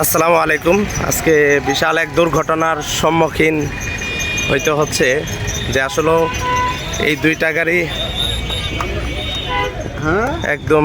আসসালামু আলাইকুম আজকে বিশাল এক দুর্ঘটনার সম্মুখীন হইতে হচ্ছে যে আসলে এই দুইটা গাড়ি একদম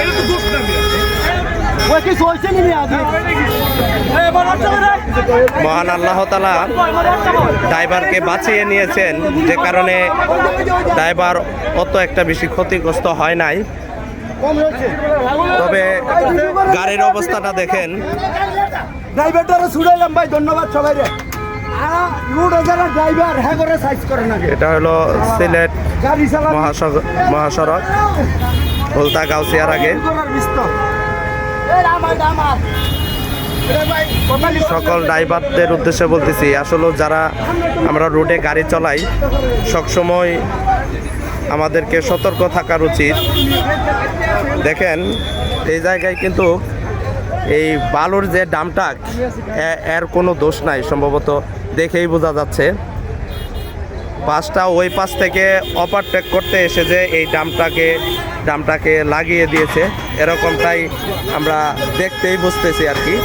মহান আল্লাহ তালা ড্রাইভারকে বাঁচিয়ে নিয়েছেন যে কারণে ড্রাইভার অত একটা বেশি ক্ষতিগ্রস্ত হয় নাই। তবে গাড়ির অবস্থাটা দেখেন। ভাই ধন্যবাদ সবাই হ্যাঁ এটা হলো সিলেট মহাসড়ক ভোলতা গাউসিয়ার আগে। সকল ড্রাইভারদের উদ্দেশ্যে বলতেছি আসলে যারা আমরা রোডে গাড়ি চলাই সবসময় আমাদেরকে সতর্ক থাকার উচিত। দেখেন এই জায়গায় কিন্তু এই বালুর যে ডামটাক এর কোনো দোষ নাই সম্ভবত দেখেই বোঝা যাচ্ছে। পাশটা ওই পাশ থেকে ওভারটেক করতে এসে যে এই ডামটাকে ডামটাকে লাগিয়ে দিয়েছে। এরকমটাই আমরা দেখতেই বুঝতেছি আর কি।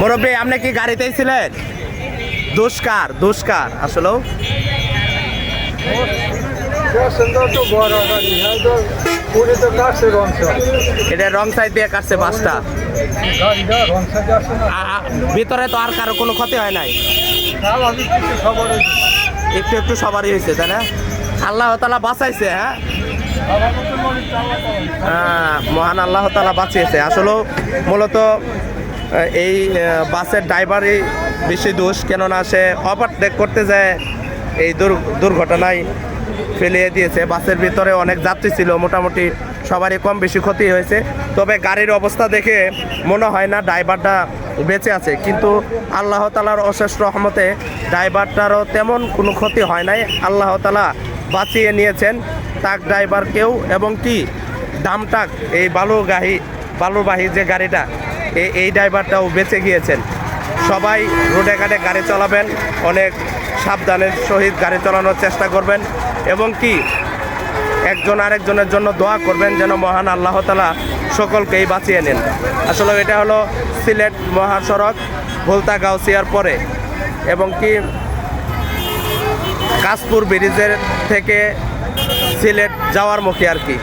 মুরব্বী, আপনি কি গাড়িতেই ছিলেন? দুষ্কার দুষ্কার, আসলেও। এটা রং সাইড দিয়ে কাটছে বাসটা ভিতরে তো আর কারও কোনো ক্ষতি হয় নাই। একটু একটু সবারই হয়েছে তাই না? আল্লাহ তালা বাঁচাইছে হ্যাঁ? মহান আল্লাহ তালা বাঁচিয়েছে। আসলেও মূলত এই বাসের ড্রাইভারই বেশি দোষ কেননা সে ওভারটেক করতে যায় এই দুর- দুর্ঘটনায় ফেলিয়ে দিয়েছে। বাসের ভিতরে অনেক যাত্রী ছিল, মোটামুটি সবারই কম বেশি ক্ষতি হয়েছে। তবে গাড়ির অবস্থা দেখে মনে হয় না ড্রাইভারটা বেঁচে আছে। কিন্তু আল্লাহ তালার অশেষ রহমতে ড্রাইভারটারও তেমন কোনো ক্ষতি হয় নাই। আল্লাহ তালা বাঁচিয়ে নিয়েছেন তাক ড্রাইভারকেও এবং কি দামটাক এই বালুগাহি, বালুবাহী যে গাড়িটা এই ড্রাইভারটাও বেঁচে গিয়েছেন। সবাই রোডে ঘাটে গাড়ি চালাবেন, অনেক সাবধানের সহিত গাড়ি চালানোর চেষ্টা করবেন এবং কি একজন আরেকজনের জন্য দোয়া করবেন যেন মহান আল্লাহ তালা সকলকেই বাঁচিয়ে নেন। আসলে এটা হলো সিলেট মহাসড়ক ভোলতা গাউসিয়ার পরে এবং কি কাশপুর ব্রিজের থেকে সিলেট যাওয়ার মুখে আর কি।